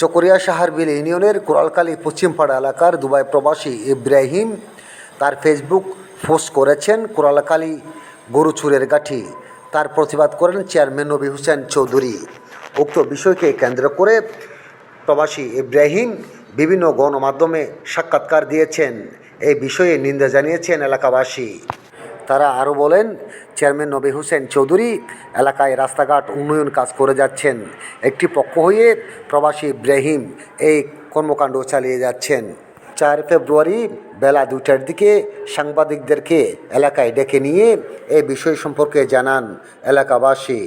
চকরিয়া সাহারবিল ইউনিয়নের কোরালকালী পশ্চিমপাড়া এলাকার দুবাই প্রবাসী ইব্রাহিম তার ফেসবুক পোস্ট করেছেন কোরালকালী গরু চুরের গাঠি। তার প্রতিবাদ করেন চেয়ারম্যান নবী হোসেন চৌধুরী। উক্ত বিষয়কে কেন্দ্র করে প্রবাসী ইব্রাহিম বিভিন্ন গণমাধ্যমে সাক্ষাৎকার দিয়েছেন। এই বিষয়ে নিন্দা জানিয়েছেন এলাকাবাসী। তারা আরও বলেন, চেয়ারম্যান নবী হোসেন চৌধুরী এলাকায় রাস্তাঘাট উন্নয়ন কাজ করে যাচ্ছেন। একটি পক্ষ হয়ে প্রবাসী ইব্রাহিম এই কর্মকাণ্ড চালিয়ে যাচ্ছেন। চার ফেব্রুয়ারি বেলা দুটার দিকে সাংবাদিকদেরকে এলাকায় ডেকে নিয়ে এই বিষয় সম্পর্কে জানান এলাকাবাসী।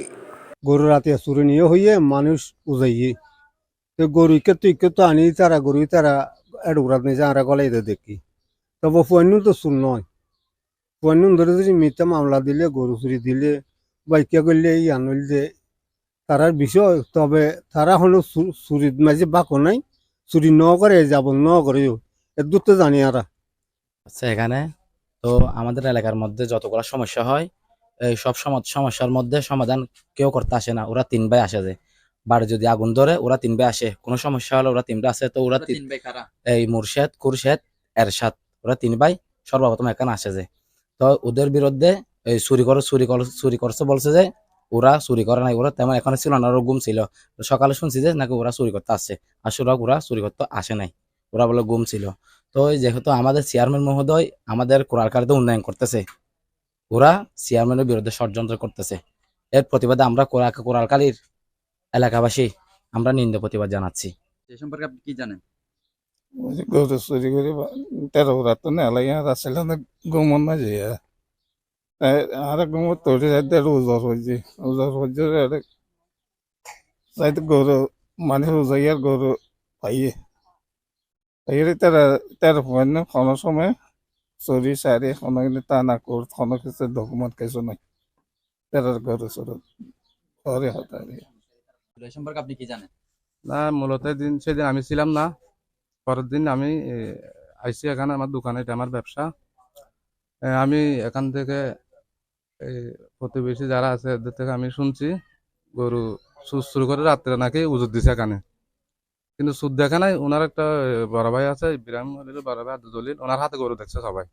গরু রাতে চুরি নিয়ে হইয়ে মানুষ উজাইয়ে। তো গরু ইকে তো ইকে তো আনি তারা, গরু তারা এডুরাত নিয়ে আমরা গলাই দেখি। তবে ফুয়ান্ন তো চুর নয়। ফুয়ান্ন ধরে যদি মিথ্যা মামলা দিলে গরু চুরি দিলে বা ইকে করলে এই আনল যে তারার বিষয় তবে তারা হলো চুরির মাঝে বাকো নাই চুরি ন করে যাব ন করেও এর দূর তো জানি আরা আচ্ছা এখানে তো আমাদের এলাকার মধ্যে যতগুলো সমস্যা হয় এই সব সম- সমস্যার মধ্যে সমাধান কেউ করতে আসে না। ওরা তিন ভাই আসে যে। বাড়ি যদি আগুন ধরে ওরা তিন ভাই আসে। কোনো সমস্যা হলে ওরা তিন ভাই আসে। তো ওরা তিন- ভাই কারা? এই মুর্শেদ কুরশেদ এরশাদ। ওরা তিন ভাই সর্বপ্রথম এখানে আসে যে। তো ওদের বিরুদ্ধে এই চুরি করে চুরি করে, চুরি করছে বলছে যে ওরা চুরি করে নাই, ওরা তেমন এখানে ছিল না, ওরা গুম ছিল। সকালে শুনছি যে নাকি ওরা চুরি করতে আসছে। আসলে ওরা চুরি করতে আসে নাই। ওরা বলে গুম ছিল। তো যেহেতু আমাদের চেয়ারম্যান মহোদয় আমাদের কোরআনকারীতে উন্নয়ন করতেছে, ওরা চেয়ারম্যানের বিরুদ্ধে ষড়যন্ত্র করতেছে। এর প্রতিবাদে আমরা কোরআ- কোরআনকালীর এলাকাবাসী আমরা নিন্দা প্রতিবাদ জানাচ্ছি। সে সম্পর্কে আপনি কি জানেন? গরু চুরি করে তেরো রাত না লাগে গমন না যে আর গমত তোরে যাইতে উজর হয়েছে উজর হয়েছে যাইতে গরু মানে উজাইয়ার গরু পাইয়ে পাইয়ে তেরো তেরো পয়েন্ট কোনো সময় চুরি সারি কোনো কিন্তু তা না কর কোনো কিছু ডকুমেন্ট কিছু নাই তেরোর গরু চুরি ঘরে আপনি কি জানেন না মূলত দিন সেদিন আমি ছিলাম না। পরের দিন আমি আইসি এখানে আমার দোকানে, এটা আমার ব্যবসা। আমি এখান থেকে প্রতিবেশী যারা আছে এদের থেকে আমি শুনছি, গরু সুদ শুরু করে রাত্রে নাকি উজুর দিছে এখানে। কিন্তু সুদ দেখে নাই ওনার একটা বড় ভাই আছে, ইব্রাহিম বড় ভাই জলিল ওনার হাতে গরু দেখছে সবাই।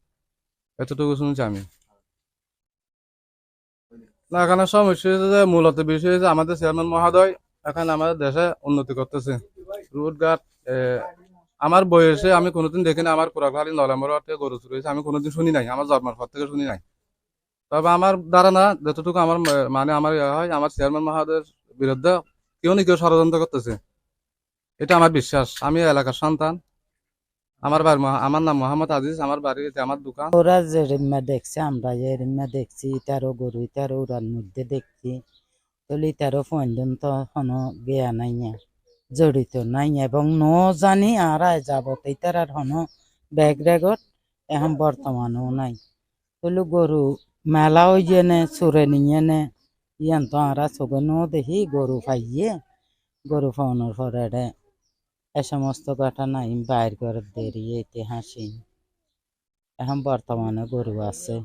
এতটুকু শুনছি আমি। না, এখানে সমস্যা হয়েছে যে মূলত বিষয় হয়েছে আমাদের চেয়ারম্যান মহোদয়। এখন আমাদের দেশে উন্নতি করতেছে। রুটঘাট আমার বয়সে আমি কোনোদিন দেখিনি আমার কোরাখালী নলেম্বর থেকে গরু চুরি হয়েছে আমি কোনোদিন শুনি নাই আমার জন্মের পর থেকে শুনি নাই। তবে আমার ধারণা যতটুকু আমার মানে আমার হয় আমার চেয়ারম্যান মহোদয়ের বিরুদ্ধে কেউ না কেউ ষড়যন্ত্র করতেছে। এটা আমার বিশ্বাস আমি এলাকার সন্তান। আমার বাড়ি আমার নাম মোহাম্মদ আজিজ আমার বাড়ি এতে আমার দোকান। ওরা যে রিম্মা দেখছে আমরা যে রিম্মা দেখছি তারও গরু তারও ওরার মধ্যে দেখছি। তলি তারও পর্যন্ত কোনো গেয়া নাই না, জড়িত নাই এবং ন জানি আর যাবত তার আর হনো ব্যাগ রেগত এখন বর্তমানেও নাই। তলু গরু মেলা ওই জেনে চুরে নিয়ে নে ইয়ান তো আরা নো দেখি, গরু পাইয়ে, গরু পাওয়ানোর পরে এ সমস্ত ঘটনা আমি বাইর করে দেরিয়ে হাসি। এখন বর্তমানে গরু আছে।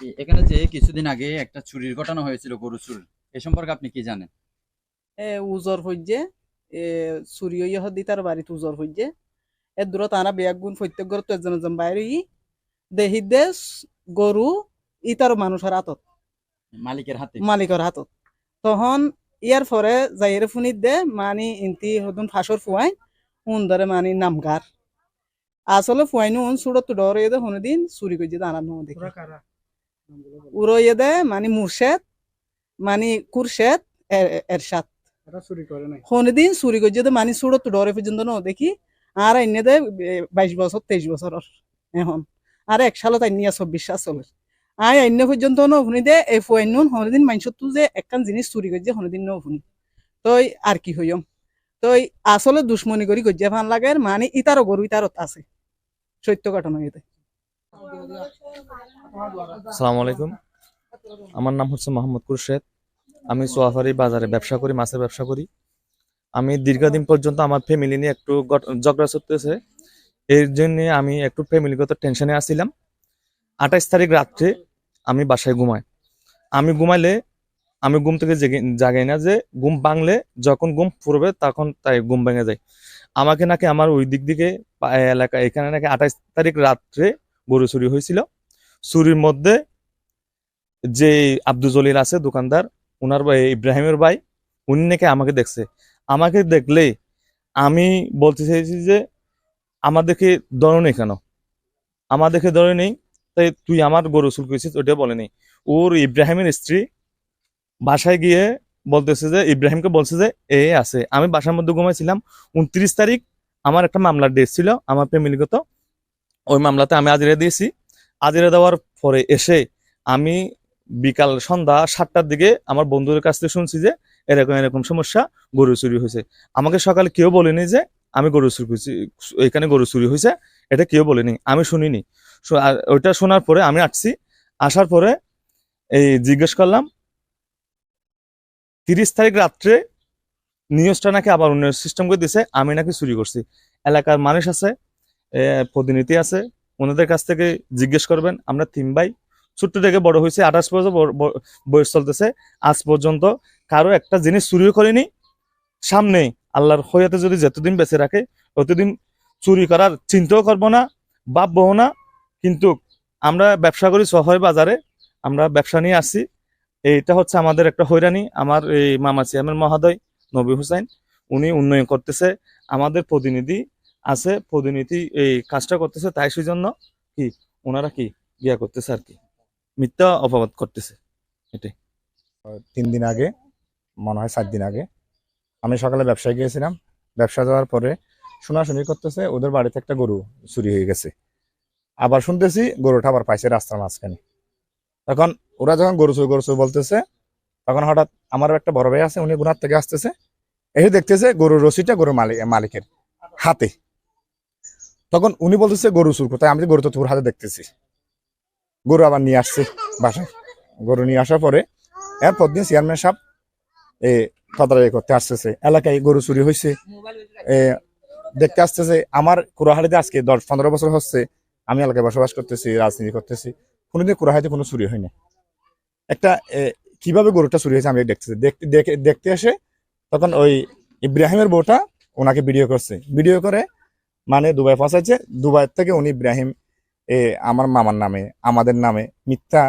জি, এখানে যে কিছুদিন আগে একটা চুরির ঘটনা হয়েছিল গরু চুর এ সম্পর্কে আপনি কি জানেন? এ উজর হইজে এ চুরি হইয়া তার বাড়িতে উজর হইজে এ দূরত আনা বেয়াক গুণ প্রত্যেক ঘর তো একজন একজন বাইরে দেহি দে গরু ই তার মানুষের হাতত। মালিকের হাতে। মালিকের হাতত। তখন ইয়ার পরে যাইরে ফুনিত দে মানি ইন্তি হদুন ফাঁসর ফুয়াই উন ধরে মানি নামগার। আসলে ফুয়াইনু উন সুরত ডর ইয়ে দে দিন চুরি করছে দাঁড়ান নো দেখি উড়ো ইয়ে দে মানি মুর্শেদ মানি কুরশেদ এর- এরশাদ। কোনদিন চুরি করছে তো মানি সুরত ডরে পর্যন্ত ন দেখি। আর এনে দে বাইশ বছর তেইশ বছরের এখন। আর এক সালত আইনিয়া চব্বিশ সাল চলে। আই অন্য পর্যন্ত ন শুনি দে এই ফুয়াইনুন হনদিন মানুষের তো যে একখান জিনিস চুরি করছে হনদিন ন শুনি তই আর কি হইম তই আসলে দুশ্মনী করি গজ্জা ফান লাগে মানে ইতারও গরু ইতারত আছে সত্য ঘটনা এতে আসসালামু আলাইকুম আমার নাম হচ্ছে মোহাম্মদ কুরশেদ আমি সোয়াফারি বাজারে ব্যবসা করি মাছের ব্যবসা করি আমি দীর্ঘদিন পর্যন্ত আমার ফ্যামিলি নিয়ে একটু ঝগড়া চলতেছে এর জন্য আমি একটু ফ্যামিলিগত টেনশনে আসছিলাম আঠাইশ তারিখ রাত্রে আমি বাসায় ঘুমাই। আমি ঘুমাইলে, আমি ঘুম থেকে জেগে জাগাই না যে ঘুম ভাঙলে যখন ঘুম পড়বে তখন তাই ঘুম ভেঙে যায়। আমাকে নাকি আমার ওই দিক দিকে এলাকা, এখানে নাকি আঠাইশ তারিখ রাত্রে গরু চুরি হয়েছিল। চুরির মধ্যে যে আব্দুল জলিল আছে, দোকানদার ওনার ভাই, ইব্রাহিমের ভাই, উনি নাকি আমাকে দেখছে। আমাকে দেখলে আমি বলতে চাইছি যে, আমাদেরকে ধরো নেই কেন? আমাদেরকে ধরে নেই তাই তুই আমার গরু চুল করেছিস ওটা বলেনি ওর ইব্রাহিমের স্ত্রী বাসায় গিয়ে বলতেছে যে, ইব্রাহিমকে বলছে যে, এ, আছে। আমি বাসার মধ্যে ঘুমাইছিলাম, উনত্রিশ তারিখ আমার একটা মামলার ডেট ছিল, আমার ফ্যামিলিগত ওই মামলাতে আমি আদিরা দিয়েছি। আদিরা দেওয়ার পরে এসে আমি বিকাল সন্ধ্যা সাতটার দিকে আমার বন্ধুদের কাছ থেকে শুনছি যে, এরকম এরকম সমস্যা, গরু চুরি হয়েছে। আমাকে সকালে কেউ বলেনি যে, আমি গরু চুরি করছি, এখানে গরু চুরি হয়েছে। এটা কেউ বলেনি, আমি শুনিনি। ওইটা শোনার পরে আমি আসছি। আসার পরে এই জিজ্ঞেস করলাম, তিরিশ তারিখ রাত্রে নিউজটা নাকি আবার অন্য সিস্টেম করে দিছে, আমি নাকি চুরি করছি। এলাকার মানুষ আছে প্রতিনিধি আছে, ওনাদের কাছ থেকে জিজ্ঞেস করবেন, আমরা তিন ভাই, ছোট্ট থেকে বড় হয়েছে, আঠাশ বছর বয়স চলতেছে, আজ পর্যন্ত কারও একটা জিনিস চুরিও করিনি। সামনে আল্লাহর হইয়াতে যদি যতদিন বেঁচে রাখে ততদিন চুরি করার চিন্তাও করব না, ভাববো না কিন্তু আমরা ব্যবসা করি শহরে বাজারে, আমরা ব্যবসা নিয়ে আসছি। এইটা হচ্ছে আমাদের একটা হয়রানি। আমার এই মামা চেয়ারম্যান মহাদয়, নবী হুসাইন, উনি উন্নয়ন করতেছে। আমাদের প্রতিনিধি আছে, প্রতিনিধি এই কাজটা করতেছে তাই সেই জন্য কি, ওনারা কি গিয়া করতেছে আর কি। মিথ্যা অপবাদ করতেছে। এটাই। তিন দিন আগে, মনে হয় সাত দিন আগে, আমি সকালে ব্যবসায় গিয়েছিলাম। ব্যবসা যাওয়ার পরে শোনাশুনি করতেছে, ওদের বাড়িতে একটা গরু চুরি হয়ে গেছে। আবার শুনতেছি গরুটা আবার পাইছে রাস্তার মাঝখানে। তখন ওরা যখন গরু চুরি গরু চুরি বলতেছে, তখন হঠাৎ আমার একটা বড় ভাই আছে, উনি গুনার থেকে আসতেছে, এসে দেখতেছে গরুর রসিটা গরুর মালিক মালিকের হাতে। তখন উনি বলতেছে গরু চুর কোথায় আমি গরু তো তোর হাতে দেখতেছি। গরু আবার নিয়ে আসছে বাসায়। গরু নিয়ে আসার পরে এরপর দিন চেয়ারম্যান সাহেব এ তদারকি করতে আসতেছে। এলাকায় গরু চুরি হয়েছে দেখতে আসতেছে, আমার কুড়াহাড়িতে আজকে দশ পনেরো বছর হচ্ছে আমি এলাকায় বসবাস করতেছি, রাজনীতি করতেছি, কোনোদিন কুড়াহাড়িতে কোনো চুরি হয়নি। একটা কীভাবে গরুটা চুরি হয়েছে আমি দেখতেছি। দেখতে, দেখে, দেখতে এসে তখন ওই ইব্রাহিমের বউটা ওনাকে ভিডিও করছে। ভিডিও করে মানে দুবাই পৌঁছাচ্ছে দুবাই থেকে উনি ইব্রাহিম, এ, আমার মামার নামে, আমাদের নামে মিথ্যা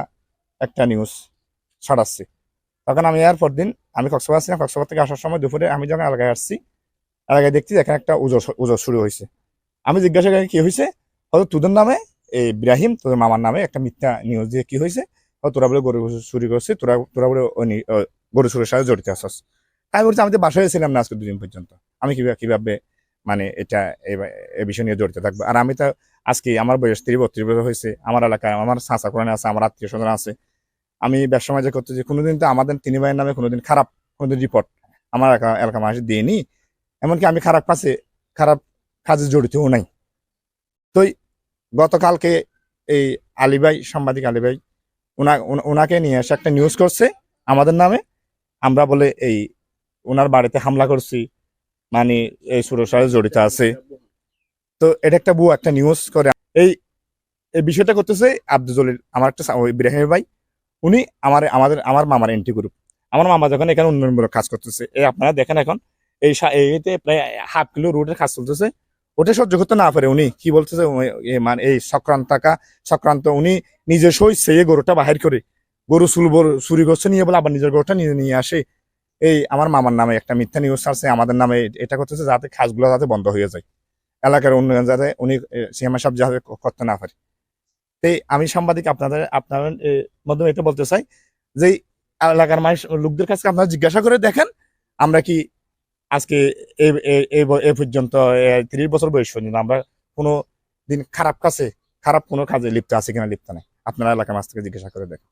একটা নিউজ ছড়াচ্ছে। তখন আমি এরপর দিন আমি কক্সবাজার ছিলাম। কক্সবাজার থেকে আসার সময় দুপুরে আমি যখন এলাকায় আসছি, এলাকায় দেখছি এখানে একটা উজো উজো শুরু হয়েছে। আমি জিজ্ঞাসা করি, কী হয়েছে? হয়তো তোদের নামে, এই ইব্রাহিম, তোদের মামার নামে একটা মিথ্যা নিউজ দিয়ে কি হয়েছে? তোরা বলে গরু চুরি করছিস, তোরা তোরা বলে গরু চুরির সাথে জড়িত আছস। আমি বলছি আমি তো বাসায় ছিলাম না আজকে দুদিন পর্যন্ত। আমি কীভাবে কীভাবে মানে এটা এই বিষয় নিয়ে জড়িত থাকব। আর আমি তো আজকে আমার বয়স তিরিশ বত্রিশ বছর হয়েছে, আমার এলাকায় আমার চাচা কোরআনে আছে, আমার আত্মীয় স্বজন আছে। আমি ব্যবসা বাণিজ্য করতে যে কোনোদিন তো আমাদের তিনি ভাইয়ের নামে কোনোদিন খারাপ, কোনোদিন রিপোর্ট আমার এলাকা এলাকা মানুষ দিইনি এমনকি আমি খারাপ কাছে খারাপ কাজে জড়িতও নাই। তো গতকালকে এই আলী ভাই সাংবাদিক আলী ভাই ওনা, ওনা- ওনাকে নিয়ে এসে একটা নিউজ করছে আমাদের নামে। আমরা বলে এই ওনার বাড়িতে হামলা করছি মানে এই সুরসারে জড়িত আছে। তো এটা একটা বউ একটা নিউজ করে। এই এই বিষয়টা করতেছে আব্দুল জলিল, আমার একটা ইব্রাহিমের ভাই। উনি আমার, আমাদের, আমার মামার এন্টি গ্রুপ আমার মামা যখন এখানে উন্নয়নমূলক কাজ করতেছে, এই আপনারা দেখেন এখন, এই এইতে প্রায় হাফ কিলো রোডের কাজ চলতেছে। ওটা সহ্য করতে না পারে উনি। কি বলতেছে মানে এই সক্রান্ত টাকা সক্রান্ত উনি নিজস্বই সেই গরুটা বাহির করে। গরু চুল চুরি করছে নিয়ে বলে আবার নিজের গরুটা নিয়ে নিয়ে আসে। এই আমার মামার নামে একটা মিথ্যা নিউজ ছাড়ছে আমাদের নামে এটা করতেছে যাতে কাজগুলো যাতে বন্ধ হয়ে যায়। এলাকার উন্নয়ন যাতে উনি সিএমআই সব যাতে করতে না পারে। তাই আমি সাংবাদিক আপনাদের এ, মাধ্যমে এটা বলতে চাই যে এলাকার মানুষ লোকদের কাছে আপনারা জিজ্ঞাসা করে দেখেন আমরা কি আজকে এই পর্যন্ত তিরিশ বছর বয়স পর্যন্ত আমরা কোনো দিন খারাপ কাছে খারাপ কোনো কাজে লিপ্ত আছে কিনা লিপ্ত নেই। আপনারা এলাকার মাছ থেকে জিজ্ঞাসা করে দেখেন।